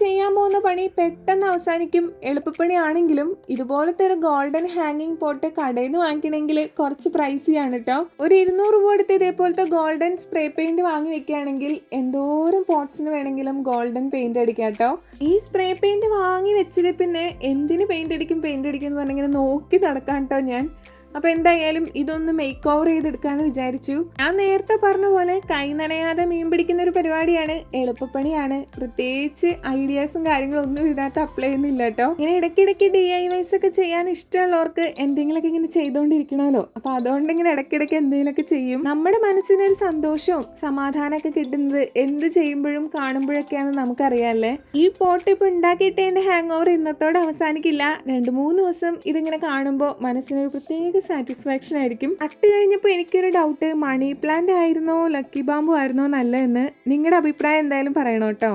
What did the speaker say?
ചെയ്യാൻ പോകുന്ന പണി പെട്ടെന്ന് അവസാനിക്കും. എളുപ്പപ്പണിയാണെങ്കിലും ഇതുപോലത്തെ ഒരു ഗോൾഡൻ ഹാങ്ങിങ് പോട്ട് കടയിൽ നിന്ന് വാങ്ങിക്കണമെങ്കിൽ കുറച്ച് പ്രൈസിയാണ് കേട്ടോ ഒരു ഇരുന്നൂറ് രൂപ എടുത്ത് ഇതേപോലത്തെ ഗോൾഡൻ സ്പ്രേ പെയിന്റ് വാങ്ങി വെക്കുകയാണെങ്കിൽ എന്തോരം പോട്ട്സിന് വേണമെങ്കിലും ഗോൾഡൻ പെയിന്റ് അടിക്കാം കേട്ടോ ഈ സ്പ്രേ പെയിന്റ് വാങ്ങി വെച്ചത് പിന്നെ എന്തിന് പെയിന്റ് അടിക്കും? പെയിന്റ് അടിക്കും എന്ന് പറഞ്ഞിങ്ങനെ നോക്കി നടക്കാം കേട്ടോ ഞാൻ. അപ്പൊ എന്തായാലും ഇതൊന്ന് മേക്ക് ഓവർ ചെയ്തെടുക്കാന്ന് വിചാരിച്ചു. ഞാൻ നേരത്തെ പറഞ്ഞ പോലെ കൈ നനയാതെ മീൻ പിടിക്കുന്ന ഒരു പരിപാടിയാണ്. എളുപ്പപ്പണിയാണ്. പ്രത്യേകിച്ച് ഐഡിയാസും കാര്യങ്ങളും ഒന്നും ഇതിനകത്ത് അപ്ലൈ ചെയ്യുന്നില്ല കേട്ടോ ഇങ്ങനെ ഇടയ്ക്കിടയ്ക്ക് ഡി ഐ വൈസ് ഒക്കെ ചെയ്യാൻ ഇഷ്ടമുള്ളവർക്ക് എന്തെങ്കിലുമൊക്കെ ഇങ്ങനെ ചെയ്തുകൊണ്ടിരിക്കണമല്ലോ അപ്പൊ അതുകൊണ്ട് ഇങ്ങനെ ഇടയ്ക്കിടയ്ക്ക് എന്തെങ്കിലുമൊക്കെ ചെയ്യും. നമ്മുടെ മനസ്സിനൊരു സന്തോഷവും സമാധാനമൊക്കെ കിട്ടുന്നത് എന്ത് ചെയ്യുമ്പോഴും കാണുമ്പോഴൊക്കെയാണെന്ന് നമുക്കറിയാമല്ലേ ഈ പോട്ട് ഇപ്പൊ ഉണ്ടാക്കിയിട്ടതിന്റെ ഹാങ് ഓവർ ഇന്നത്തോടെ അവസാനിക്കില്ല. രണ്ട് മൂന്ന് ദിവസം ഇതിങ്ങനെ കാണുമ്പോൾ മനസ്സിനൊരു പ്രത്യേക സാറ്റിസ്ഫാക്ഷൻ ആയിരിക്കും. അട്ട് കഴിഞ്ഞപ്പോൾ എനിക്കൊരു ഡൗട്ട് മണി പ്ലാന്റ് ആയിരുന്നോ ലക്കി ബാമ്പു ആയിരുന്നോ നല്ലതെന്ന്. നിങ്ങളുടെ അഭിപ്രായം എന്തായാലും പറയണം കേട്ടോ